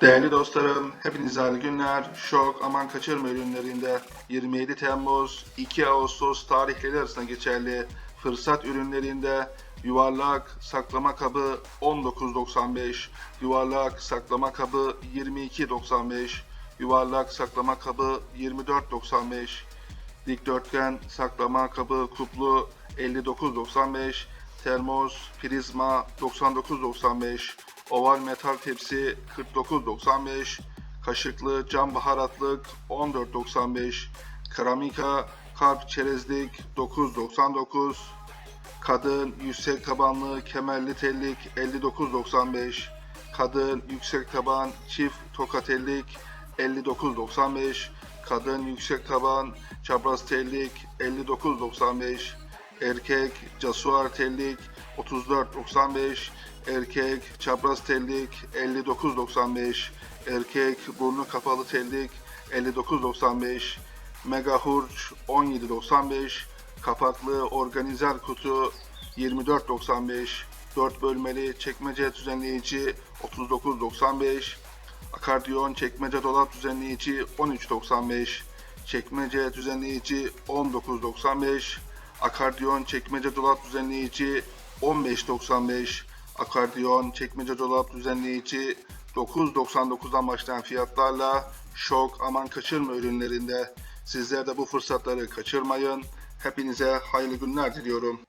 Değerli dostlarım, hepinize hayırlı günler. Şok aman kaçırma ürünlerinde 27 Temmuz 2 Ağustos tarihleri arasında geçerli fırsat ürünlerinde yuvarlak saklama kabı 19.95, yuvarlak saklama kabı 22.95, yuvarlak saklama kabı 24.95, dikdörtgen saklama kabı kuplu 59.95, termos prizma 99.95, oval metal tepsi 49.95, kaşıklı cam baharatlık 14.95, keramika kalp çerezlik 9.99, kadın yüksek tabanlı kemerli tellik 59.95, kadın yüksek taban çift toka tellik 59.95, kadın yüksek taban çapraz tellik 59.95, erkek casuar tellik 34.95, erkek çapraz tellik 59.95, erkek burnu kapalı tellik 59.95, mega hurç 17.95, kapaklı organizer kutu 24.95, 4 bölmeli çekmece düzenleyici 39.95, Akardiyon çekmece dolap düzenleyici 13.95, çekmece düzenleyici 19.95, akardiyon çekmece dolap düzenleyici 15.95, akardiyon çekmece dolap düzenleyici 9.99'dan başlayan fiyatlarla şok aman kaçırma ürünlerinde. Sizler de bu fırsatları kaçırmayın. Hepinize hayırlı günler diliyorum.